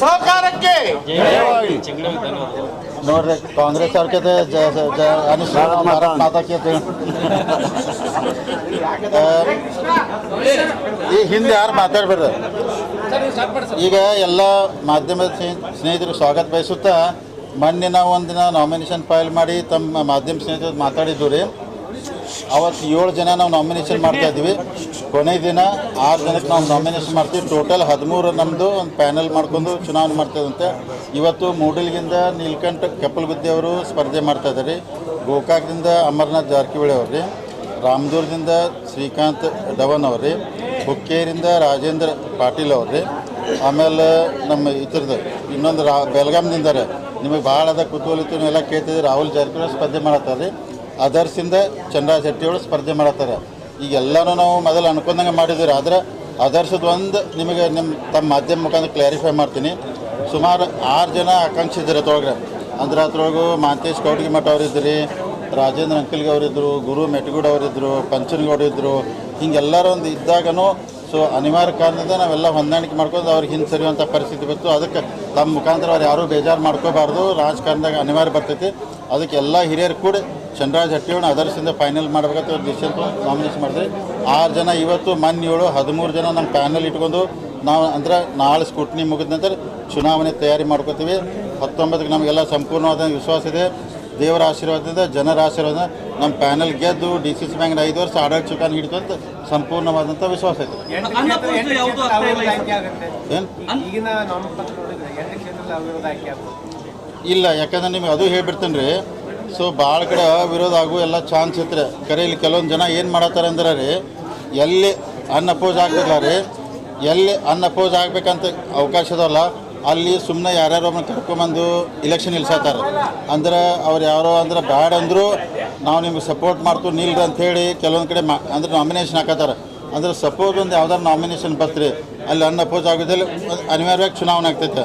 ಸಹಕಾರಕ್ಕೆ! ನೋಡ್ರಿ ಕಾಂಗ್ರೆಸ್ ಅವ್ರ ಜಯ ಅನುಷ್ ಈ ಹಿಂದೆ ಯಾರು ಮಾತಾಡ್ಬಾರ್ದು. ಈಗ ಎಲ್ಲ ಮಾಧ್ಯಮದ ಸ್ನೇಹಿತರು ಸ್ವಾಗತ ಬಯಸುತ್ತಾ ಮೊನ್ನೆ ನಾವು ಒಂದಿನ ನಾಮಿನೇಷನ್ ಫೈಲ್ ಮಾಡಿ ತಮ್ಮ ಮಾಧ್ಯಮ ಸ್ನೇಹಿತರು ಮಾತಾಡಿದ್ದು ರೀ. ಅವತ್ತು ಏಳು ಜನ ನಾವು ನಾಮಿನೇಷನ್ ಮಾಡ್ತಾ ಇದ್ವಿ ಕೊನೆ ದಿನ ಆರು ಜನಕ್ಕೆ ನಾವು ನಾಮಿನೇಷನ್ ಮಾಡ್ತೀವಿ. ಟೋಟಲ್ ಹದಿಮೂರು ನಮ್ಮದು ಒಂದು ಪ್ಯಾನಲ್ ಮಾಡ್ಕೊಂಡು ಚುನಾವಣೆ ಮಾಡ್ತದಂತೆ ಇವತ್ತು ಮೂಡಲ್ಗಿಂದ ನೀಲ್ಕಂಠ ಕಪ್ಪಲಗುದ್ದಿ ಅವರು ಸ್ಪರ್ಧೆ ಮಾಡ್ತಾ ಇದ್ದಾರೆ. ಗೋಕಾಕ್ದಿಂದ ಅಮರ್ನಾಥ್ ಜಾರಕಿಹೊಳಿ ಅವ್ರು ರೀ ರಾಮದುರ್ಗದಿಂದ ಶ್ರೀಕಾಂತ್ ಡವನ್ ಅವ್ರು ಹುಕ್ಕೇರಿಂದ ರಾಜೇಂದ್ರ ಪಾಟೀಲ್ ಅವ್ರು, ಆಮೇಲೆ ನಮ್ಮ ಇತರದ ಇನ್ನೊಂದು ರಾ ಬೆಳಗಾಂದಿಂದ ನಿಮಗೆ ಭಾಳ ಅದ ಕುತೂಹಲ ಎಲ್ಲ ಕೇಳ್ತಿದ್ರಿ ರಾಹುಲ್ ಜಾರಕಿಹೊಳಿ ಸ್ಪರ್ಧೆ ಮಾಡತ್ತಾರೆ ರೀ ಅದರ್ಸಿಂದ ಚಂದ್ರ ಶೆಟ್ಟಿಯವರು ಸ್ಪರ್ಧೆ ಮಾಡತ್ತಾರೆ. ಈಗ ಎಲ್ಲನೂ ನಾವು ಮೊದಲು ಅನ್ಕೊಂಡಂಗೆ ಮಾಡಿದ್ರು ಆದ್ರೆ ಅದರ್ಸದ ಒಂದು ನಿಮಗೆ ನಿಮ್ಮ ತಮ್ಮ ಮಾಧ್ಯಮ ಮುಖಾಂತರ ಕ್ಲಾರಿಫೈ ಮಾಡ್ತೀನಿ. ಸುಮಾರು ಆರು ಜನ ಆಕಾಂಕ್ಷಿ ತೊಳಗ್ರೆ ಅದ್ರೊಳಗೆ. ಅಂದ್ರೆ ಅದ್ರೊಳಗೂ ಮಾಂತೇಶ್ ಕೌಟಿಗೆ ಮಠ ರಾಜೇಂದ್ರ ಅಂಕಲ್ಗೆ ಅವರಿದ್ದರು ಗುರು ಮೆಟಗೂಡ್ ಅವರಿದ್ದರು ಪಂಚನಗೌಡ ಇದ್ದರು ಹಿಂಗೆಲ್ಲರೂ ಒಂದು ಇದ್ದಾಗನೂ ಸೊ ಅನಿವಾರ್ಯ ಕಾರಣದಿಂದ ನಾವೆಲ್ಲ ಹೊಂದಾಣಿಕೆ ಮಾಡ್ಕೊಂಡು ಅವ್ರಿಗೆ ಹಿಂದೆ ಸರಿಯುವಂಥ ಪರಿಸ್ಥಿತಿ ಬಂತು. ಅದಕ್ಕೆ ತಮ್ಮ ಮುಖಾಂತರ ಅವ್ರು ಯಾರೂ ಬೇಜಾರು ಮಾಡ್ಕೋಬಾರ್ದು. ರಾಜಕಾರಣದಾಗ ಅನಿವಾರ್ಯ ಬರ್ತೈತಿ. ಅದಕ್ಕೆ ಎಲ್ಲ ಹಿರಿಯರು ಕೂಡ ಚಂದ್ರರಾಜ್ ಹಟ್ಟಿಯವನ್ನ ಅದರ್ಸಿಂದ ಫೈನಲ್ ಮಾಡ್ಬೇಕಂತ ಡಿಸಿಷನ್ ನಾಮಿನೇಷನ್ ಮಾಡಿದ್ರಿ. ಆರು ಜನ ಇವತ್ತು ಮೊನ್ನೆ ಏಳು ಹದಿಮೂರು ಜನ ನಮ್ಮ ಪ್ಯಾನಲ್ ಇಟ್ಕೊಂಡು ನಾವು ಅಂದ್ರೆ ನಾಳೆ ಸ್ಕೂಟ್ನಿ ಮುಗಿದ ನಂತರ ಚುನಾವಣೆ ತಯಾರಿ ಮಾಡ್ಕೋತೀವಿ. ಹತ್ತೊಂಬತ್ತಕ್ಕೆ ನಮಗೆಲ್ಲ ಸಂಪೂರ್ಣವಾದ ವಿಶ್ವಾಸ ಇದೆ. ದೇವರ ಆಶೀರ್ವಾದದಿಂದ ಜನರ ಆಶೀರ್ವಾದ ನಮ್ಮ ಪ್ಯಾನಲ್ ಗೆದ್ದು ಡಿ ಸಿ ಸಿ ಬ್ಯಾಂಕ್ನ ಐದು ವರ್ಷ ಆಡಳಿತ ಚುಕಾನ್ ಹಿಡಿತು ಅಂತ ಸಂಪೂರ್ಣವಾದಂಥ ವಿಶ್ವಾಸ ಸಲ. ಏನು? ಇಲ್ಲ ಯಾಕಂದ್ರೆ ನಿಮ್ಗೆ ಅದು ಹೇಳ್ಬಿಡ್ತೀನಿ ರೀ ಸೊ ಭಾಳ ಕಡೆ ವಿರೋಧ ಆಗು, ಎಲ್ಲ ಚಾನ್ಸ್ ಇತ್ತು ಕರೆ ಇಲ್ಲಿ ಕೆಲವೊಂದು ಜನ ಏನು ಮಾಡತ್ತಾರೆ ಅಂದ್ರೆ ರೀ, ಎಲ್ಲಿ ಅನ್ಅಪೋಸ್ ಆಗ್ತಿಲ್ಲ ರೀ, ಎಲ್ಲಿ ಅನ್ಅಪೋಸ್ ಆಗಬೇಕಂತ ಅವಕಾಶ ಅದಲ್ಲ ಅಲ್ಲಿ ಸುಮ್ಮನೆ ಯಾರ್ಯಾರೋ ಒಬ್ಬನ ಕರ್ಕೊಂಬಂದು ಇಲೆಕ್ಷನ್ ನಿಲ್ಸತ್ತಾರೆ. ಅಂದ್ರೆ ಅವ್ರು ಯಾರೋ ಅಂದ್ರೆ ಬ್ಯಾಡ್ ಅಂದರು ನಾವು ನಿಮ್ಗೆ ಸಪೋರ್ಟ್ ಮಾಡ್ತೀವಿ, ನಿಲ್ರಿ ಅಂಥೇಳಿ ಕೆಲವೊಂದು ಕಡೆ ಮಾ, ಅಂದ್ರೆ ನಾಮಿನೇಷನ್ ಹಾಕತ್ತಾರೆ. ಅಂದ್ರೆ ಸಪೋಸ್ ಒಂದು ಯಾವ್ದಾರು ನಾಮಿನೇಷನ್ ಬರ್ತೀರಿ, ಅಲ್ಲಿ ಅನ್ಅಪೋಸ್ ಆಗೋದಿಲ್ಲ, ಅನಿವಾರ್ಯವಾಗಿ ಚುನಾವಣೆ ಆಗ್ತೈತೆ.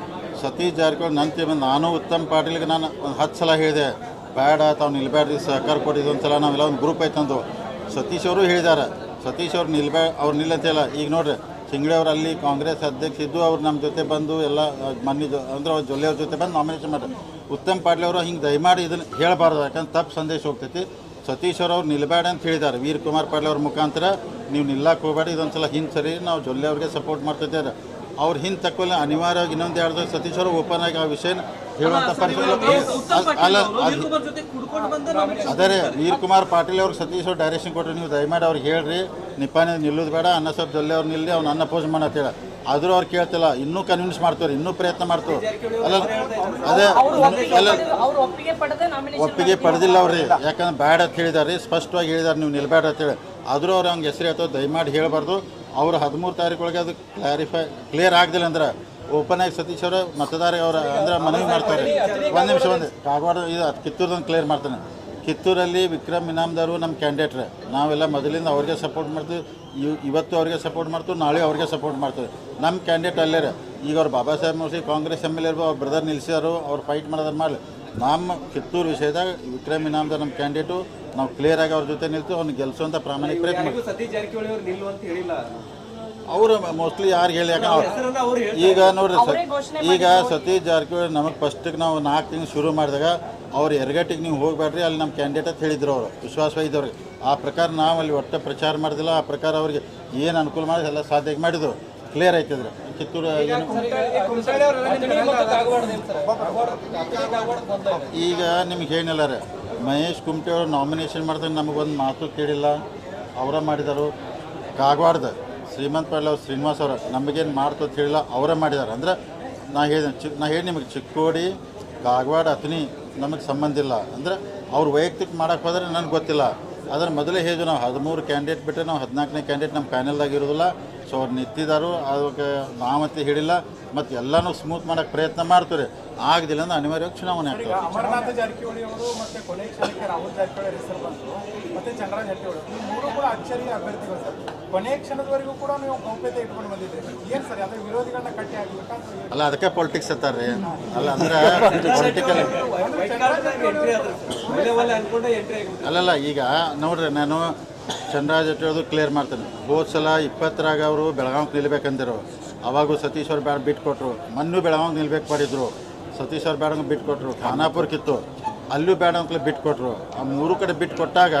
ಸತೀಶ್ ಜಾರಕಿಹೊಳಿ ನನ್ನ ತೀರ್ಮಾನ ನಾನು ಉತ್ತಮ್ ಪಾಟೀಲ್ಗೆ ನಾನು ಒಂದು ಹತ್ತು ಸಲ ಹೇಳಿದೆ. ಬೇಡ, ತಾವು ನಿಲ್ಬೇಡ್ರಿ ಸಹಕಾರ ಕೊಟ್ಟಿದ್ದು ಒಂದು ಸಲ ನಾವೆಲ್ಲ ಒಂದು ಗ್ರೂಪ್ ಐತಂದು ಸತೀಶ್ ಅವರು ಹೇಳಿದ್ದಾರೆ. ಸತೀಶ್ ಅವ್ರು ನಿಲ್ಬೇ, ಅವ್ರು ನಿಲ್ಲಂತಿಲ್ಲ ಈಗ ನೋಡ್ರಿ ಸಿಂಗಡಿ ಅವ್ರು ಅಲ್ಲಿ ಕಾಂಗ್ರೆಸ್ ಅಧ್ಯಕ್ಷ ಇದ್ದು ಅವ್ರು ನಮ್ಮ ಜೊತೆ ಬಂದು ಎಲ್ಲ, ಮನ್ನಿ ಜೊ, ಅಂದ್ರೆ ಅವ್ರ ಜೊಲ್ಲೆ ಅವ್ರ ಜೊತೆ ಬಂದು ನಾಮಿನೇಷನ್ ಮಾಡ್ರಿ. ಉತ್ತಮ್ ಪಾಟೀಲ್ ಅವರು ಹಿಂಗೆ ದಯಮಾಡಿ ಇದನ್ನು ಹೇಳಬಾರ್ದು, ಯಾಕಂದ್ರೆ ತಪ್ಪು ಸಂದೇಶ ಹೋಗ್ತೈತಿ. ಸತೀಶ್ ಅವರು ಅವ್ರು ನಿಲ್ಬೇಡ ಅಂತ ಹೇಳಿದ್ದಾರೆ. ವೀರ್ ಕುಮಾರ್ ಪಾಟೀಲ್ ಅವ್ರ ಮುಖಾಂತರ, ನೀವು ನಿಲ್ಲಕ್ಕೆ ಹೋಗಬೇಡಿ ಇದೊಂದು ಸಲ ಹಿಂದೆ ಸರಿ, ನಾವು ಜೊಲ್ಲೆ ಅವ್ರಿಗೆ ಸಪೋರ್ಟ್ ಮಾಡ್ತಿದ್ದಾರೆ ಅವ್ರು ಹಿಂದೆ ತಕ್ಕೊಲ್ಲ ಅನಿವಾರ್ಯವಾಗಿ ಇನ್ನೊಂದು ಎರಡು ಸತೀಶ್ ಅವರು ಓಪನ್ ಆಗಿ ಆ ವಿಷಯ ಹೇಳುವಂಥ ಪರಿಸ್ಥಿತಿ ಉತ್ತಮ್ ಅಲ್ಲ ಅದು ವೀರ್ ಕುಮಾರ್ ಪಾಟೀಲ್ ಅವ್ರಿಗೆ ಸತೀಶ್ ಅವ್ರು ಡೈರೆಕ್ಷನ್ ಕೊಟ್ಟರೆ ನೀವು ದಯಮಾಡಿ ಅವ್ರಿಗೆ ಹೇಳ್ರಿ. ನಿಪ್ಪಾನೆ ನಿಲ್ಲೋದು ಬೇಡ ಅನ್ನ ಸ್ವಲ್ಪ ಜೊಲ್ಲೆ ಅವ್ರು ನಿಲ್ಲಿ ಅವ್ನ ಅನ್ನ ಪೋಸ್ ಹೇಳ. ಆದರೂ ಅವ್ರು ಕೇಳ್ತಿಲ್ಲ ಇನ್ನೂ ಕನ್ವಿನ್ಸ್ ಮಾಡ್ತಾರೆ ಇನ್ನೂ ಪ್ರಯತ್ನ ಮಾಡ್ತಾರೆ ಅಲ್ಲ ಅದೇ ಅಲ್ಲ ಒಪ್ಪಿಗೆ ಪಡೆದ ನಾಮಿನೇಷನ್ ಒಪ್ಪಿಗೆ ಪಡೆದಿಲ್ಲ ಅವ್ರಿ ಯಾಕಂದ್ರೆ ಬ್ಯಾಡ ಅಂತ ಹೇಳಿದಾರೆ ಸ್ಪಷ್ಟವಾಗಿ ಹೇಳಿದಾರೆ ನೀವು ನಿಲ್ಬೇಡ ಅಂತೇಳಿ ಆದರೂ ಅವ್ರು ಹಂಗೆ ಹೆಸರು ಹೇಳ್ತೋ ದಯಮಾಡಿ ಹೇಳಬಾರ್ದು. ಅವ್ರು ಹದಿಮೂರು ತಾರೀಕೊಳಗೆ ಅದು ಕ್ಲಾರಿಫೈ ಕ್ಲಿಯರ್ ಆಗದಿಲ್ಲ ಅಂದ್ರೆ ಓಪನ್ ಆಗಿ ಸತೀಶ್ ಅವರು, ಮತದಾರ ಅವರ, ಅಂದ್ರೆ ಮನವಿ ಮಾಡ್ತಾರೆ. ಒಂದು ನಿಮಿಷ, ಒಂದು ಕಾಗವಾಡ, ಇದು ಕಿತ್ತೂರ್ದೊಂದು ಕ್ಲಿಯರ್ ಮಾಡ್ತಾನೆ. ಕಿತ್ತೂರಲ್ಲಿ ವಿಕ್ರಮ್ ಇನಾಮ್ದಾರು ನಮ್ಮ ಕ್ಯಾಂಡಿಡೇಟ್ರೆ ನಾವೆಲ್ಲ ಮೊದಲಿಂದ ಅವ್ರಿಗೆ ಸಪೋರ್ಟ್ ಮಾಡ್ತೀವಿ, ಇವ್, ಇವತ್ತು ಅವ್ರಿಗೆ ಸಪೋರ್ಟ್ ಮಾಡ್ತೀವಿ, ನಾಳೆ ಅವ್ರಿಗೆ ಸಪೋರ್ಟ್ ಮಾಡ್ತೀವಿ. ನಮ್ಮ ಕ್ಯಾಂಡಿಡೇಟ್ ಅಲ್ಲೇ ಈಗ ಅವ್ರು ಬಾಬಾ ಸಾಹೇಬ್ ಮೋಸಿ ಕಾಂಗ್ರೆಸ್ ಎಂ ಎಲ್ ಎ ಅವ್ರ ಬ್ರದರ್ ನಿಲ್ಲಿಸ್ಯಾರು ಅವ್ರು ಫೈಟ್ ಮಾಡೋದ್ರ ಮಾಡಲಿ. ನಮ್ಮ ಕಿತ್ತೂರು ವಿಷಯದಾಗ ವಿಕ್ರಮ್ ಇನಾಮ್ದಾರ್ ನಮ್ಮ ಕ್ಯಾಂಡಿಡೇಟು ನಾವು ಕ್ಲಿಯರಾಗಿ ಅವ್ರ ಜೊತೆ ನಿಲ್ತು ಅವ್ನಿಗೆ ಗೆಲ್ಸುವಂಥ ಪ್ರಾಮಾಣಿಕ ಪ್ರಯತ್ನ ಯಾರಿಗೂ ಸತೀಶ್ ಜಾರಕಿಹೊಳಿ ಅವರು ನಿಲ್ಲು ಅಂತ ಹೇಳಿಲ್ಲ. ಅವರು ಮೋಸ್ಟ್ಲಿ ಯಾರು ಹೇಳಿ ಯಾಕೆ. ಈಗ ನೋಡ್ರಿ ಸರ್ ಈಗ ಸತೀಶ್ ಜಾರಕಿಹೊಳಿ ನಮಗೆ ಫಸ್ಟಿಗೆ ನಾವು ನಾಲ್ಕು ತಿಂಗಳು ಶುರು ಮಾಡಿದಾಗ ಅವ್ರು ಎರಗಟ್ಟಿಗೆ ನೀವು ಹೋಗ್ಬೇಡ್ರಿ ಅಲ್ಲಿ ನಮ್ಮ ಕ್ಯಾಂಡಿಡೇಟ್ ಅಂತ ಹೇಳಿದ್ರು ಅವರು ವಿಶ್ವಾಸ ಇದ್ದವ್ರಿಗೆ ಆ ಪ್ರಕಾರ ನಾವು ಅಲ್ಲಿ ಒಟ್ಟು ಪ್ರಚಾರ ಮಾಡಿದಿಲ್ಲ ಆ ಪ್ರಕಾರ ಅವ್ರಿಗೆ ಏನು ಅನುಕೂಲ ಮಾಡಿ ಎಲ್ಲ ಸಾಧ್ಯ ಮಾಡಿದ್ರು. ಕ್ಲಿಯರ್ ಆಯ್ತದ್ರೆ ಕಿತ್ತೂರು ಏನು? ಈಗ ನಿಮ್ಗೆ ಏನಿಲ್ಲ ರೀ. ಮಹೇಶ್ ಕುಮಟೆ ಅವರು ನಾಮಿನೇಷನ್ ಮಾಡಿದಾಗ ನಮಗೊಂದು ಮಾತು ಕೇಳಿಲ್ಲ. ಅವರ ಮಾಡಿದರು. ಕಾಗವಾಡ್ದ ಶ್ರೀಮಂತ್ ಪಾಟೀಲ್ ಅವ್ರು, ಶ್ರೀನಿವಾಸ್ ಅವರು, ನಮಗೇನು ಮಾಡ್ತು ಅಂತ ಹೇಳಿಲ್ಲ ಅವರೇ ಮಾಡಿದ್ದಾರೆ ಅಂದ್ರೆ ನಾ ಹೇಳಿದೆ, ಚಿ, ನಾ ಹೇಳಿ ನಿಮಗೆ, ಚಿಕ್ಕೋಡಿ, ಕಾಗವಾಡ ಅತನಿ ನಮಗೆ ಸಂಬಂಧ ಇಲ್ಲ. ಅಂದ್ರೆ ಅವ್ರು ವೈಯಕ್ತಿಕ ಮಾಡೋಕ್ಕೆ ಹೋದರೆ ನನಗೆ ಗೊತ್ತಿಲ್ಲ. ಅದ್ರ ಮೊದಲೇ ಹೇಳಿದ್ವಿ ನಾವು, ಹದಿಮೂರು ಕ್ಯಾಂಡಿಡೇಟ್ ಬಿಟ್ಟರೆ ನಾವು ಹದಿನಾಲ್ಕನೇ ಕ್ಯಾಂಡಿಡೇಟ್ ನಮ್ಮ ಪ್ಯಾನೆಲ್ದಾಗ ಇರೋದಿಲ್ಲ. ಸೊ ಅವ್ರು ನಿಂತಿದ್ದಾರು ಅದಕ್ಕೆ ನಾಮತಿ ಹಿಡಿಲ್ಲ ಮತ್ತು ಎಲ್ಲನೂ ಸ್ಮೂತ್ ಮಾಡೋಕ್ಕೆ ಪ್ರಯತ್ನ ಮಾಡ್ತಾರೆ ಆಗದಿಲ್ಲ ಅಂದ್ರೆ ಅನಿವಾರ್ಯವಾಗಿ ಚುನಾವಣೆ ಆಗ್ತದೆ. ಅಮರನಾಥ ಜಾರಕಿಹೊಳಿ ಅವರು ಮತ್ತೆ ಕೊನೆ ಕ್ಷಣಕ್ಕೆ ರಾಹುಲ್ ಜಾರಕಿಹೊಳಿ ಹೆಸರು ಬಂತು ಮತ್ತೆ ಚಂದ್ರರಾಜ್ ಜಾರಕಿಹೊಳಿ ಈ ಮೂರು ಕೂಡ ಅಚ್ಚರಿಯ ಅಭ್ಯರ್ಥಿಗಳು ಸರ್. ಕೊನೆ ಕ್ಷಣದವರೆಗೂ ಕೂಡ ನೀವು ಗೌಪ್ಯತೆ ಇಟ್ಕೊಂಡು ಬಂದಿದ್ದೀರಿ. ಏನು ಸರ್ ಅದ್ರ ವಿರೋಧಿಗಳನ್ನ ಕಟ್ಟಿ ಹಾಕ್ಬೇಕಾ ಅಲ್ಲ ಅದಕ್ಕೆ ಪೊಲಿಟಿಕ್ಸ್ ಅಂತಾರೆ ಅಲ್ಲ ಅಂದ್ರೆ ಪೊಲಿಟಿಕಲ್ ಅಲ್ಲಲ್ಲ ಈಗ ನೋಡ್ರಿ ನಾನು ಚಂದ್ರರಾಜ್ ಹೇಳೋದು ಕ್ಲಿಯರ್ ಮಾಡ್ತಾನೆ. ಹೋದ ಸಲ ಇಪ್ಪತ್ತರಾಗ ಅವರು ಬೆಳಗಾವಿಗೆ ನಿಲ್ಬೇಕಂದಿರು. ಅವಾಗೂ ಸತೀಶ್ ಅವ್ರು ಬ್ಯಾಡ ಬಿಟ್ಕೊಟ್ರು ಮಣ್ಣು ಬೆಳಗಾವಿಗೆ ನಿಲ್ಬೇಕು ಮಾಡಿದ್ರು. ಸತೀಶ್ ಅವ್ರು ಬ್ಯಾಡಂಗೆ ಬಿಟ್ಕೊಟ್ರು ಖಾನಾಪುರಕ್ಕಿತ್ತು ಅಲ್ಲೂ ಬೇಡ ಅಂತಲೇ ಬಿಟ್ಕೊಟ್ರು ಆ ಮೂರು ಕಡೆ ಬಿಟ್ಟು ಕೊಟ್ಟಾಗ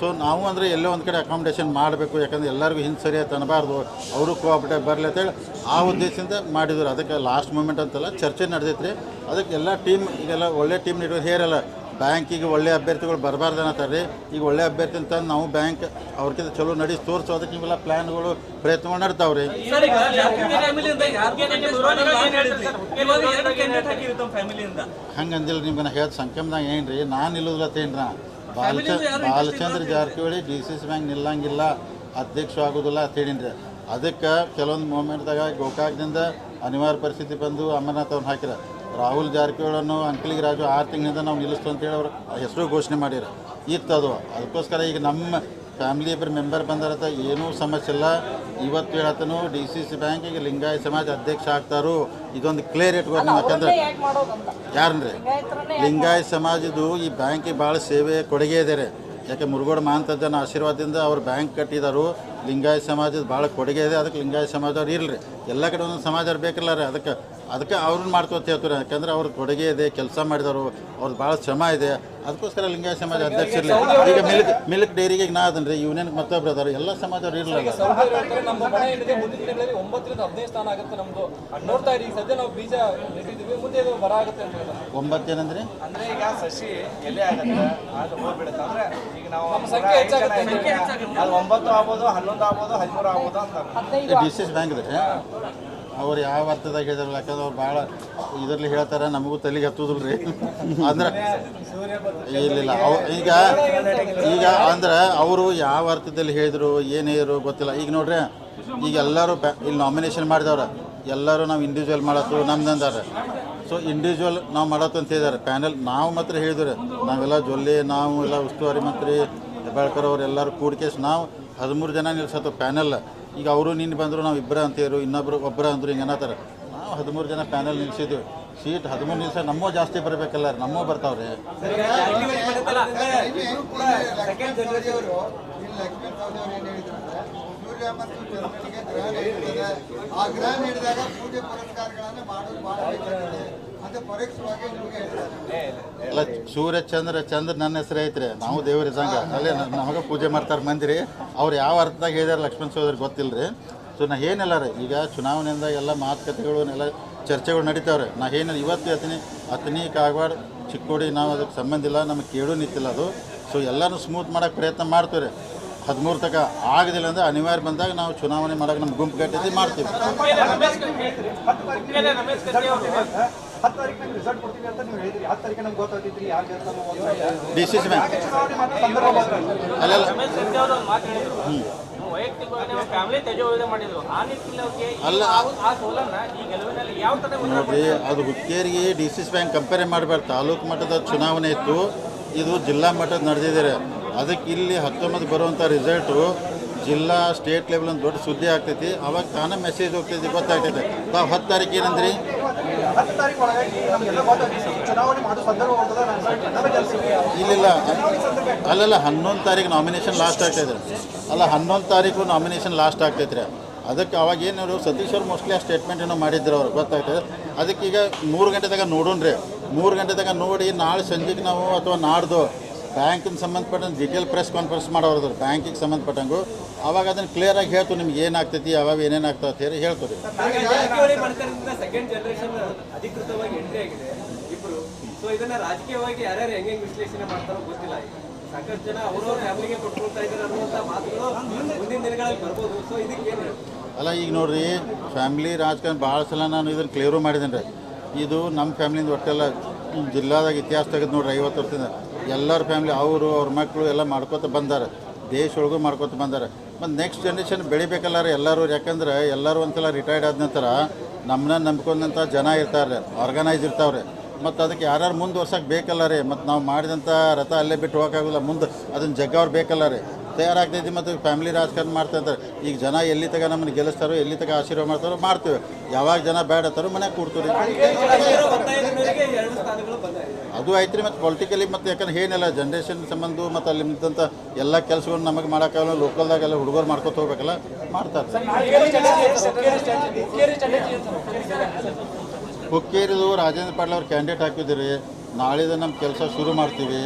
ಸೊ ನಾವು ಅಂದರೆ ಎಲ್ಲೋ ಒಂದು ಕಡೆ ಅಕಾಮಿಡೇಷನ್ ಮಾಡಬೇಕು. ಯಾಕಂದ್ರೆ ಎಲ್ಲರಿಗೂ ಹಿಂದೆ ಸರಿಯಾಗಿ ಅನ್ನಬಾರ್ದು ಅವರು ಕೋಆಪರೇಟಿವ್ ಬರಲಿ ಅಂತೇಳಿ ಆ ಉದ್ದೇಶದಿಂದ ಮಾಡಿದ್ರು. ಅದಕ್ಕೆ ಲಾಸ್ಟ್ ಮೂಮೆಂಟ್ ಅಂತಲ್ಲ ಚರ್ಚೆ ನಡೆದೈತ್ರಿ. ಅದಕ್ಕೆ ಎಲ್ಲ ಟೀಮ್ ಈಗೆಲ್ಲ ಒಳ್ಳೆ ಟೀಮ್ ನೀಡೋದು ಹೇರಲ್ಲ. ಬ್ಯಾಂಕಿಗೆ ಒಳ್ಳೆ ಅಭ್ಯರ್ಥಿಗಳು ಬರಬಾರ್ದು ಅನ್ನತ್ತಾರೆ ಈಗ ಒಳ್ಳೆ ಅಭ್ಯರ್ಥಿ ಅಂತ ನಾವು ಬ್ಯಾಂಕ್ ಅವ್ರಕ್ಕಿಂತ ಚಲೋ ನಡೆಸಿ ತೋರಿಸೋದಕ್ಕೆ ಇವೆಲ್ಲ ಪ್ಲ್ಯಾನ್ಗಳು ಪ್ರಯತ್ನಗಳು ನಡ್ತಾವ್ರಿ ಹಂಗಂದಿಲ್ಲ ನಿಮ್ಗೆ ನಾ ಹೇಳ್ದ ಸಂಖ್ಯಮ್ದಾಗ ಏನು ರೀ ನಾನು ನಿಲ್ಲುದಿಲ್ಲ Balachandra Balachandra Jarkiholi D C C bank ನಿಲ್ಲಂಗಿಲ್ಲ. ಅಧ್ಯಕ್ಷ ಆಗೋದಿಲ್ಲ ಅಂತ ಹೇಳಿನ್ರಿ ಅದಕ್ಕೆ ಕೆಲವೊಂದು ಮೂಮೆಂಟ್ದಾಗ ಗೋಕಾಕ್ದಿಂದ ಅನಿವಾರ್ಯ ಪರಿಸ್ಥಿತಿ ಬಂದು ಅಮರನಾಥ್ ಅವ್ರನ್ನ ಹಾಕಿರ ರಾಹುಲ್ ಜಾರಕಿಹೊಳನ್ನು ಅಂಕಲಿಗೆ ರಾಜು ಆರು ತಿಂಗಳಿಂದ ನಾವು ನಿಲ್ಲಿಸ್ತು ಅಂತೇಳಿ ಅವರು ಹೆಸರು ಘೋಷಣೆ ಮಾಡಿರ. ಇತ್ತು ಅದು. ಅದಕ್ಕೋಸ್ಕರ ಈಗ ನಮ್ಮ ಫ್ಯಾಮಿಲಿ ಇಬ್ಬರು ಮೆಂಬರ್ ಬಂದಾರತ್ತ ಏನೂ ಸಮಸ್ಯೆ ಇಲ್ಲ. ಇವತ್ತು ಹೇಳತ್ತನು ಡಿ ಸಿ ಸಿ ಬ್ಯಾಂಕ್ ಈಗ ಲಿಂಗಾಯತ ಸಮಾಜ ಅಧ್ಯಕ್ಷ ಆಗ್ತಾರೋ. ಇದೊಂದು ಕ್ಲಿಯರ್ ಇಟ್ಕೊಂಡು ಯಾಕಂದ್ರೆ ಯಾರನ್ರಿ? ಲಿಂಗಾಯತ ಸಮಾಜದ್ದು ಈ ಬ್ಯಾಂಕಿಗೆ ಭಾಳ ಸೇವೆ ಕೊಡುಗೆ ಇದೆ ರೀ. ಯಾಕೆ ಮುರುಗೋಡ ಮಾಂತಜ್ಜನ ಆಶೀರ್ವಾದದಿಂದ ಅವ್ರು ಬ್ಯಾಂಕ್ ಕಟ್ಟಿದಾರು. ಲಿಂಗಾಯತ ಸಮಾಜದ ಭಾಳ ಕೊಡುಗೆ ಇದೆ. ಅದಕ್ಕೆ ಲಿಂಗಾಯತ ಸಮಾಜದವ್ರು ಇರಲಿ. ಎಲ್ಲ ಕಡೆ ಒಂದು ಸಮಾಜ ಬೇಕಿಲ್ಲ ರೀ. ಅದಕ್ಕೆ ಅದಕ್ಕೆ ಅವ್ರನ್ನ ಮಾಡ್ಕೋತ ಹೇಳ್ತಾರೆ ಯಾಕಂದ್ರೆ ಅವ್ರ ಕೊಡುಗೆ ಇದೆ ಕೆಲಸ ಮಾಡಿದವರು ಅವ್ರದ್ದು ಭಾಳ ಶ್ರಮ ಇದೆ. ಅದಕ್ಕೋಸ್ಕರ ಲಿಂಗಾಯತ ಸಮಾಜ ಅಧ್ಯಕ್ಷ ಇರಲಿ. ಈಗ ಮಿಲ್ಕ್ ಮಿಲ್ಕ್ ಡೈರಿಗೆ ನಾ ಅದನ್ರಿ ರೀ. ಯೂನಿಯನ್ ಮತ್ತೊಬ್ರು ಅದಾರ. ಎಲ್ಲ ಸಮಾಜದವ್ರು ಇರಲಿಲ್ಲ ನಮ್ಮ ಮನೆ ಏನಿದೆ ಮುಂದಿನ ದಿನಗಳಲ್ಲಿ ಒಂಬತ್ತರಿಂದ ಹದಿನೈದು ಸ್ಥಾನ ಆಗುತ್ತೆ ನಮ್ದು ನೋಡ್ತಾ ಇರಿ ಈಗ ಸದ್ಯ ನಾವು ಬೀಜ ನೆಟ್ಟಿದ್ದೀವಿ ಮುಂದೆ ಇದು ಬರ ಆಗುತ್ತೆ ಅಂತ ಹೇಳ್ತಾರೆ ಒಂಬತ್ತು ಏನಂದ್ರಿ ಅಂದ್ರೆ ಈಗ ಸಸಿ ಎಲೆ ಆಗತ್ತೆ ಅದು ಹೋಗ್ಬಿಡುತ್ತೆ ಅಂದ್ರೆ ಈಗ ನಾವು ನಮ್ಮ ಸಂಖ್ಯೆ ಹೆಚ್ಚಾಗುತ್ತೆ. ಇದ್ದೀವಿ. ಅದು ಒಂಬತ್ತು ಆಗ್ಬೋದು ಹನ್ನೊಂದು ಆಗ್ಬೋದು ಹದಿಮೂರು ಆಗ್ಬೋದು ಅಂತ ಡಿ ಸಿ ಎಸ್ ಬ್ಯಾಂಕ್ ಇದೆ. ಅವ್ರು ಯಾವ ಅರ್ಥದಾಗ ಹೇಳಿದ್ರು ಯಾಕಂದ್ರೆ ಅವ್ರು ಭಾಳ ಇದರಲ್ಲಿ ಹೇಳ್ತಾರೆ ನಮಗೂ ತಲೆಗೆ ಹತ್ತುದಿಲ್ಲ ರೀ ಅಂದ್ರೆ ಇಲ್ಲಿಲ್ಲ ಅವ್ ಈಗ ಈಗ ಅಂದ್ರೆ ಅವರು ಯಾವ ಅರ್ಥದಲ್ಲಿ ಹೇಳಿದ್ರು ಏನೇರು ಗೊತ್ತಿಲ್ಲ. ಈಗ ನೋಡ್ರಿ ಈಗ ಎಲ್ಲರೂ ಬ್ಯಾ ಇಲ್ಲಿ ನಾಮಿನೇಷನ್ ಮಾಡಿದವ್ರ. ಎಲ್ಲರೂ ನಾವು ಇಂಡಿವಿಜುವಲ್ ಮಾಡತ್ತು ನಮ್ದಂದಾರ ಸೊ ಇಂಡಿವಿಜುವಲ್ ನಾವು ಮಾಡತ್ತಂತ ಅಂತ ಹೇಳಿದಾರೆ. ಪ್ಯಾನೆಲ್ ನಾವು ಮಾತ್ರ ಹೇಳಿದ್ರೆ ನಾವೆಲ್ಲ ಜೊಲ್ಲೆ, ನಾವು ಎಲ್ಲ ಉಸ್ತುವಾರಿ ಮಂತ್ರಿ, ಹೆಬ್ಬಾಳ್ಕರ್ ಅವ್ರು ಎಲ್ಲರೂ ಕೂಡಿಕೇಸ್ ನಾವು ಹದಿಮೂರು ಜನ ನಿಲ್ಸತ್ತು ಪ್ಯಾನೆಲ್ ಈಗ ಅವರು ನಿನ್ನ ಬಂದರು, ನಾವು ಇಬ್ಬರ ಅಂತೇರು ಇನ್ನೊಬ್ರು ಒಬ್ಬರ ಅಂದರು ಹಿಂಗೆ ಅನ್ನತ್ತಾರ. ನಾವು ಹದಿಮೂರು ಜನ ಪ್ಯಾನೆಲ್ ನಿಲ್ಸಿದ್ವಿ. ಸೀಟ್ ಹದಿಮೂರು ನಿಲ್ಸ ನಮ್ಮೂ ಜಾಸ್ತಿ ಬರಬೇಕಲ್ಲ ನಮ್ಮೂ ಬರ್ತಾವ್ರಿ. ಆ ನೀಡಿದಾಗ ಪೂಜೆ ಬೇಕಾಗಿದೆ ಎಲ್ಲ ಸೂರ್ಯ ಚಂದ್ರ ಚಂದ್ರ ನನ್ನ ಹೆಸರು ಐತ್ರಿ. ನಾವು ದೇವ್ರ ಇದ್ದಂಗೆ. ಅಲ್ಲೇ ನಮಗೆ ಪೂಜೆ ಮಾಡ್ತಾರೆ ಮಂದಿರಿ. ಅವ್ರು ಯಾವ ಅರ್ಥದಾಗ ಹೇಳಿದಾರೆ ಲಕ್ಷ್ಮಣ ಸೋದರಿ ಗೊತ್ತಿಲ್ಲ ರೀ ಸೊ ನಾ ಏನಿಲ್ಲ ರೀ. ಈಗ ಚುನಾವಣೆಯಿಂದ ಎಲ್ಲ ಮಾತುಕತೆಗಳು ಎಲ್ಲ ಚರ್ಚೆಗಳು ನಡೀತಾವ್ರೆ. ನಾ ಏನಿಲ್ಲ ಇವತ್ತು ಅತನಿ ಅತನಿ ಕಾಗವಾಡ ಚಿಕ್ಕೋಡಿ ನಾವು ಅದಕ್ಕೆ ಸಂಬಂಧ ಇಲ್ಲ ನಮಗೆ ಕೇಳು ನಿಂತಿಲ್ಲ ಅದು. ಸೊ ಎಲ್ಲನೂ ಸ್ಮೂತ್ ಮಾಡೋಕ್ಕೆ ಪ್ರಯತ್ನ ಮಾಡ್ತೀವಿ ರೀ ಹದಿಮೂರು ತನಕ ಆಗದಿಲ್ಲ ಅಂದ್ರೆ ಅನಿವಾರ್ಯ ಬಂದಾಗ ನಾವು ಚುನಾವಣೆ ಮಾಡೋಕೆ ನಮ್ಮ ಗುಂಪು ಕಟ್ಟಿದ್ದು ಮಾಡ್ತೀವಿ ಹತ್ತು ತಾರೀಕಿನ ರಿಸಲ್ಟ್ ಕೊಡ್ತೀವಿ ಅಂತ ನೀವು ಹೇಳಿದ್ರಿ. ಹತ್ತು ತಾರೀಕಿಗೆ ನಮ್ಗೆ ಗೊತ್ತಾಗ್ತೈತ್ರಿ ಯಾರು ಗೆಲ್ತಾರೋ ಡಿ ಸಿ ಸಿ ಬ್ಯಾಂಕ್ ಚುನಾವಣೆ ಮಾತ್ರ ಸಂದರ್ಭ ಬರ್ತದೆ ಅಲ್ಲೆಲ್ಲ ವೈಯಕ್ತಿಕವಾಗಿ ಫ್ಯಾಮಿಲಿ ತೆಜೋವಧೆ ಮಾಡಿದ್ರು. ಆ ನಿಟ್ಟಿನಲ್ಲಿ ಅವ್ರಿಗೆ ಈ ಅಲ್ಲ. ಆ- ಆ ಸೋಲನ್ನ ಈ ಗೆಲುವಿನಲ್ಲಿ ಯಾವ ತರ ನೋಡ್ರಿ ಅದು ಹುಕ್ಕೇರಿಗೆ D C C bank compare ಮಾಡಬಾರ್ದು ತಾಲೂಕು ಮಟ್ಟದ ಚುನಾವಣೆ ಇತ್ತು. ಇದು ಜಿಲ್ಲಾ ಮಟ್ಟದ ನಡೆದಿದ್ದಾರೆ ಅದಕ್ಕೆ ಇಲ್ಲಿ ಹತ್ತೊಂಬತ್ತು ಬರುವಂಥ ರಿಸಲ್ಟು ಜಿಲ್ಲಾ ಸ್ಟೇಟ್ ಲೆವೆಲ್ ಒಂದು ದೊಡ್ಡ ಸುದ್ದಿ ಆಗ್ತೈತಿ. ಅವಾಗ ತಾನೇ ಮೆಸೇಜ್ ಹೋಗ್ತೈತಿ ಗೊತ್ತಾಗ್ತೈತೆ. ತಾವು ಹತ್ತು ತಾರೀಕು ಏನಂದ್ರಿ? ಇಲ್ಲಿಲ್ಲ. ಅಲ್ಲಲ್ಲ ಹನ್ನೊಂದು ತಾರೀಕು ನಾಮಿನೇಷನ್ ಲಾಸ್ಟ್ ಆಗ್ತೈತೆ. ಅಲ್ಲ ಹನ್ನೊಂದು ತಾರೀಕು ನಾಮಿನೇಷನ್ ಲಾಸ್ಟ್ ಆಗ್ತೈತ್ರಿ ರೀ. ಅದಕ್ಕೆ ಅವಾಗ ಏನು ಸತೀಶ್ ಅವ್ರು ಮೋಸ್ಟ್ಲಿ ಆ ಸ್ಟೇಟ್ಮೆಂಟ್ ಏನೋ ಮಾಡಿದ್ರು ಅವ್ರು ಗೊತ್ತಾಗ್ತದೆ ಅದಕ್ಕೆ ಈಗ ಮೂರು ಗಂಟೆದಾಗ ನೋಡೋಣ್ರಿ. ಮೂರು ಗಂಟೆದಾಗ ನೋಡಿ ನಾಳೆ ಸಂಜೆಗೆ ನಾವು ಅಥವಾ ನಾಡ್ದು ಬ್ಯಾಂಕಿನ ಸಂಬಂಧಪಟ್ಟಂಗೆ ಡಿಟೇಲ್ ಪ್ರೆಸ್ ಕಾನ್ಫರೆನ್ಸ್ ಮಾಡೋರು ಬ್ಯಾಂಕಿಗೆ ಸಂಬಂಧಪಟ್ಟಂಗು ಅವಾಗ ಅದನ್ನು ಕ್ಲಿಯರಾಗಿ ಹೇಳ್ತು ನಿಮ್ಗೆ ಏನಾಗ್ತೈತಿ ಯಾವಾಗ ಏನೇನು ಆಗ್ತದೆ ಅಂತ ಹೇಳಿ ಹೇಳ್ತೀವಿ ಅಲ್ಲ ಈಗ ನೋಡ್ರಿ ಫ್ಯಾಮಿಲಿ ರಾಜಕಾರಣ ಭಾಳ ಸಲ ನಾನು ಇದನ್ನು ಕ್ಲಿಯರು ಮಾಡಿದ್ದೇನೆ ರೀ ಇದು ನಮ್ಮ ಫ್ಯಾಮಿಲಿಯಿಂದ ಒಟ್ಟೆಲ್ಲ ಜಿಲ್ಲಾದಾಗ ಇತಿಹಾಸ ತೆಗೆದು ನೋಡ್ರಿ ಐವತ್ತು ವರ್ಷದಿಂದ. ಎಲ್ಲರ ಫ್ಯಾಮ್ಲಿ ಅವರು, ಅವ್ರ ಮಕ್ಕಳು ಎಲ್ಲ ಮಾಡ್ಕೊತ ಬಂದಾರೆ. ದೇಶ ಒಳಗೂ ಮಾಡ್ಕೊತ ಬಂದಾರೆ. ಮತ್ತು ನೆಕ್ಸ್ಟ್ ಜನ್ರೇಷನ್ ಬೆಳಿಬೇಕಲ್ಲ ರೀ ಎಲ್ಲರೂ, ಯಾಕಂದ್ರೆ ಎಲ್ಲರೂ ಒಂದ್ಸಲ ರಿಟೈರ್ಡ್ ಆದ ನಂತರ ನಮ್ಮನ್ನ ನಂಬ್ಕೊಂಡಂಥ ಜನ ಇರ್ತಾರೆ ಆರ್ಗನೈಸ್ ಇರ್ತಾವ್ರೆ. ಮತ್ತು ಅದಕ್ಕೆ ಯಾರ್ಯಾರು ಮುಂದುವರ್ಸಕ್ಕೆ ಬೇಕಲ್ಲ ರೀ ಮತ್ತು ನಾವು ಮಾಡಿದಂಥ ರಥ ಅಲ್ಲೇ ಬಿಟ್ಟು ಹೋಗೋಕ್ಕಾಗಲ್ಲ, ಮುಂದೆ ಅದನ್ನು ಜಗ್ಗವ್ರು ಬೇಕಲ್ಲ ರೀ ತಯಾರಾಗ್ತೈತಿ ಮತ್ತು ಫ್ಯಾಮಿಲಿ ರಾಜಕಾರಣ ಮಾಡ್ತಾ ಇರ್ತಾರೆ. ಈಗ ಜನ ಎಲ್ಲಿ ತಗ ನಮ್ಮನ್ನು ಗೆಲ್ಲಿಸ್ತಾರೋ, ಎಲ್ಲಿ ತಗ ಆಶೀರ್ವಾದ ಮಾಡ್ತಾರೋ ಮಾಡ್ತೇವೆ. ಯಾವಾಗ ಜನ ಬೇಡ ಹತ್ತಾರೋ ಮನ್ಯಾಗ ಕೂಡ್ತೀವಿ ಅದು ಐತ್ರಿ ಮತ್ತು ಪೊಲಿಟಿಕಲಿ ಮತ್ತು ಯಾಕಂದ್ರೆ ಏನಿಲ್ಲ ಜನ್ರೇಷನ್ ಸಂಬಂಧ ಮತ್ತು ಅಲ್ಲಿ ನಿಂತಂಥ ಎಲ್ಲ ಕೆಲಸಗಳು ನಮಗೆ ಮಾಡೋಕ್ಕಾಗಲ್ಲ, ಲೋಕಲ್ದಾಗೆಲ್ಲ ಹುಡುಗರು ಮಾಡ್ಕೊತ ಹೋಗ್ಬೇಕಲ್ಲ, ಮಾಡ್ತಾರೆ. ಹುಕ್ಕೇರಿದು ರಾಜೇಂದ್ರ ಪಾಟೀಲ್ ಅವ್ರು ಕ್ಯಾಂಡಿಡೇಟ್ ಹಾಕಿದ್ದೀರಿ. ನಾಳೆದ ನಮ್ಮ ಕೆಲಸ ಶುರು ಮಾಡ್ತೀವಿ.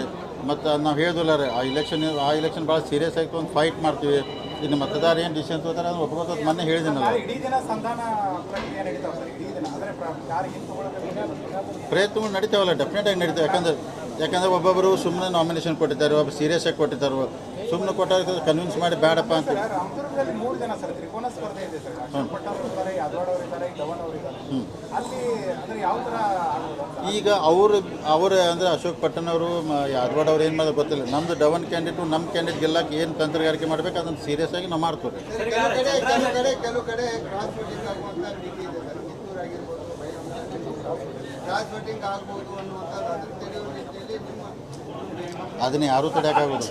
ಮತ್ತು ನಾವು ಹೇಳಿದ್ವಲ್ಲ ರೀ ಆ ಇಲೆಕ್ಷನ್ ಆ ಇಲೆಕ್ಷನ್ ಭಾಳ ಸೀರಿಯಸ್ ಆಯಿತು ಒಂದು ಫೈಟ್ ಮಾಡ್ತೀವಿ. ಇನ್ನು ಮತದಾರ ಏನು ಡಿಸಿಷನ್ ತಗೋತಾರೆ ಅದು ಒಪ್ಕೋತ ಮೊನ್ನೆ ಹೇಳಿದ್ದೀನಲ್ಲ ಪ್ರಯತ್ನ ಪ್ರಯತ್ನಗಳು ನಡೀತಾವಲ್ಲ ಡೆಫಿನೆಟ್ ಆಗಿ ನಡೀತಾವೆ. ಯಾಕಂದ್ರೆ ಯಾಕಂದ್ರೆ ಒಬ್ಬೊಬ್ಬರು ಸುಮ್ಮನೆ ನಾಮಿನೇಷನ್ ಕೊಟ್ಟಿದ್ದಾರೆ ಒಬ್ಬ ಸೀರಿಯಸ್ ಆಗಿ ಕೊಟ್ಟಿದ್ದಾರೆ. ಸುಮ್ಮನೆ ಕೊಟ್ಟಾಗ ಕನ್ವಿನ್ಸ್ ಮಾಡಿ ಬೇಡಪ್ಪ ಅಂತ ರಾಮದುರ್ಗದಲ್ಲಿ ಮೂರು ಜನ ಸರ್ ತ್ರಿಕೋನ ಸ್ಪರ್ಧೆ ಇದೆ ಸರ್. ಅಶೋಕ್ ಪಟ್ಟಾರ್ ಇದ್ದಾರೆ ಯಾದವಾಡ್ ಅವರು ಇದ್ದಾರೆ ಧವನ್ ಅವರು ಇದ್ದಾರೆ. ಅಲ್ಲಿ ಅಂದ್ರೆ ಯಾವ ಥರ ಈಗ ಅವರು ಅವರು ಅಂದರೆ ಅಶೋಕ್ ಪಟ್ಟಣ್ ಅವರು ಯಾದವಾಡ್ ಅವ್ರು ಏನು ಮಾಡೋದು ಗೊತ್ತಿಲ್ಲ. ನಮ್ಮದು ಡವನ್ ಕ್ಯಾಂಡಿಡೇಟು ನಮ್ಮ ಕ್ಯಾಂಡಿಡೇಟ್ ಗೆಲ್ಲಕ್ಕೆ ಏನು ತಂತ್ರಗಾರಿಕೆ ಮಾಡ್ಬೇಕು ಅದನ್ನು ಸೀರಿಯಸ್ ಆಗಿ ನಾವು ಮಾಡ್ತೀವಿ. ಕೆಲವು ಕಡೆ ಆಗಿರ್ಬೋದು ಕ್ರಾಸ್ ವೋಟಿಂಗ್ ಆಗ್ಬೋದು ಅನ್ನುವಂಥದ್ದು ಅದನ್ನು ತಡೆಯುವ ರೀತಿಯಲ್ಲಿ ನಿಮ್ಮ ಅದನ್ನ ಯಾರೂ ತಡೆಯೋಕ್ಕಾಗೋದು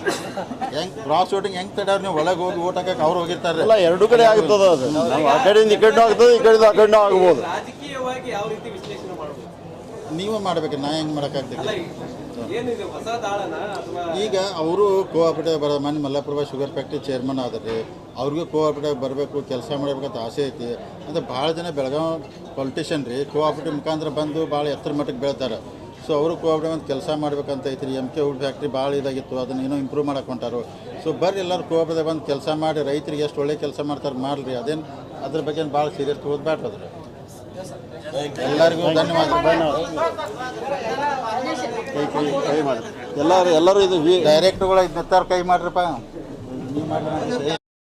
ಹೆಂಗ್ ಕ್ರಾಸ್ ವೋಟಿಂಗ್ ಹೆಂಗೆ ತಡೆಯವ್ರು ನೀವು? ಒಳಗೆ ಹೋಗಿ ಓಟ್ ಹಾಕಕ್ಕೆ ಅವ್ರು ಹೋಗಿರ್ತಾರೆ. ಎಲ್ಲ ಎರಡು ಕಡೆ ಆಗ್ತದ ಅದು. ನಾವು ಆ ಕಡೆಯಿಂದ ಈ ಕಡೆ ಆಗ್ತದೆ ಈ ಕಡೆ ಆ ಕಡೆ ಆಗ್ಬೋದು. ರಾಜಕೀಯವಾಗಿ ಯಾವ ರೀತಿ ವಿಶ್ಲೇಷಣೆ ಮಾಡ್ಬೋದು? ನೀವು ಮಾಡ್ಬೇಕು ನಾ ಹೆಂಗೆ ಮಾಡೋಕ್ಕಾಗ್ತೈತಿ ಈಗ ಏನಿದೆ ಹೊಸ ದಾಳನ ಅಥವಾ ಈಗ ಅವರು ಕೋಆಪರೇಟಿವ್ ಬರೋ ಮನೆ ಮಲ್ಲಾಪುರ ಶುಗರ್ ಫ್ಯಾಕ್ಟ್ರಿ ಚೇರ್ಮನ್ ಆದ್ರಿ ಅವ್ರಿಗೂ ಕೋಆಪರೇಟಿವ್ ಬರಬೇಕು ಕೆಲಸ ಮಾಡಬೇಕಂತ ಆಸೆ ಐತಿ. ಅಂದರೆ ಭಾಳ ಜನ ಬೆಳಗಾವಿ ಪೊಲಿಟಿಷಿಯನ್ ರೀ ಕೋಆಪರೇಟಿವ್ ಮುಖಾಂತರ ಬಂದು ಭಾಳ ಎತ್ತರ ಮಟ್ಟಕ್ಕೆ ಬೆಳ್ತಾರೆ. ಸೊ ಅವರು ಕೋಆಪ್ರೇಟ್ ಅಂತ ಕೆಲಸ ಮಾಡ್ಬೇಕಂತ ಐತ್ರಿ ಎಂ ಕೆ ವುಡ್ ಫ್ಯಾಕ್ಟ್ರಿ ಭಾಳ ಇದಾಗಿತ್ತು ಅದನ್ನು ಏನೋ ಇಂಪ್ರೂವ್ ಮಾಡಕ್ಕೆ ಹೊಂಟಾರು. ಸೊ ಬರ್ರಿ ಎಲ್ಲರೂ ಕೋಆಪ್ರೇಟ್ ಬಂದು ಕೆಲಸ ಮಾಡಿ ರೈತರಿಗೆ ಎಷ್ಟು ಒಳ್ಳೆ ಕೆಲಸ ಮಾಡ್ತಾರೆ ಮಾಡಲಿ ಅದೇನು ಅದ್ರ ಬಗ್ಗೆ ಭಾಳ ಸೀರಿಯಸ್ ತಗೋದು ಅದ್ರ ಎಲ್ಲರಿಗೂ ಧನ್ಯವಾದ. ಕೈ ಕೈ ಕೈ ಮಾಡಿ ಎಲ್ಲರೂ ಎಲ್ಲರೂ ಇದು ಡೈರೆಕ್ಟ್ಗಳು ಇದು ನೆತ್ತಾರ ಕೈ ಮಾಡ್ರಪ್ಪ. ನೀವು ಮಾಡ್ರಿ